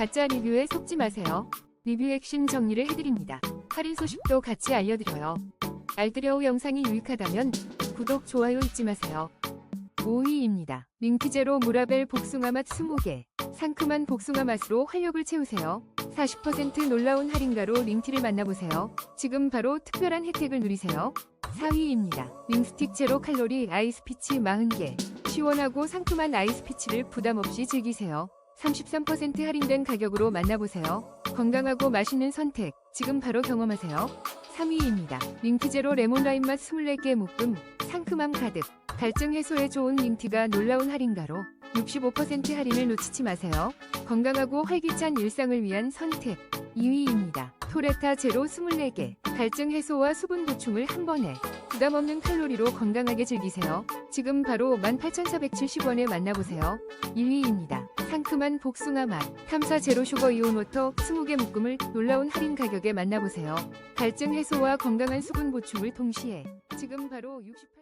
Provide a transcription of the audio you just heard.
가짜 리뷰에 속지 마세요. 리뷰 핵심 정리를 해드립니다. 할인 소식도 같이 알려드려요. 알뜰여우 영상이 유익하다면 구독, 좋아요 잊지 마세요. 5위입니다. 링티제로 무라벨 복숭아 맛 20개. 상큼한 복숭아 맛으로 활력을 채우세요. 40% 놀라운 할인가로 링티를 만나보세요. 지금 바로 특별한 혜택을 누리세요. 4위입니다. 링스틱 제로 칼로리 아이스피치 40개. 시원하고 상큼한 아이스피치를 부담 없이 즐기세요. 33% 할인된 가격으로 만나보세요. 건강하고 맛있는 선택, 지금 바로 경험하세요. 3위입니다. 링티제로 레몬라임 맛 24개 묶음, 상큼함 가득. 갈증 해소에 좋은 링티가 놀라운 할인가로 65% 할인을 놓치지 마세요. 건강하고 활기찬 일상을 위한 선택. 2위입니다. 토레타 제로 24개. 갈증 해소와 수분 보충을 한 번에 부담 없는 칼로리로 건강하게 즐기세요. 지금 바로 18,470원에 만나보세요. 1위입니다. 상큼한 복숭아 맛. 탐사 제로 슈거 이온 워터 20개 묶음을 놀라운 할인 가격에 만나보세요. 갈증 해소와 건강한 수분 보충을 동시에 지금 바로 68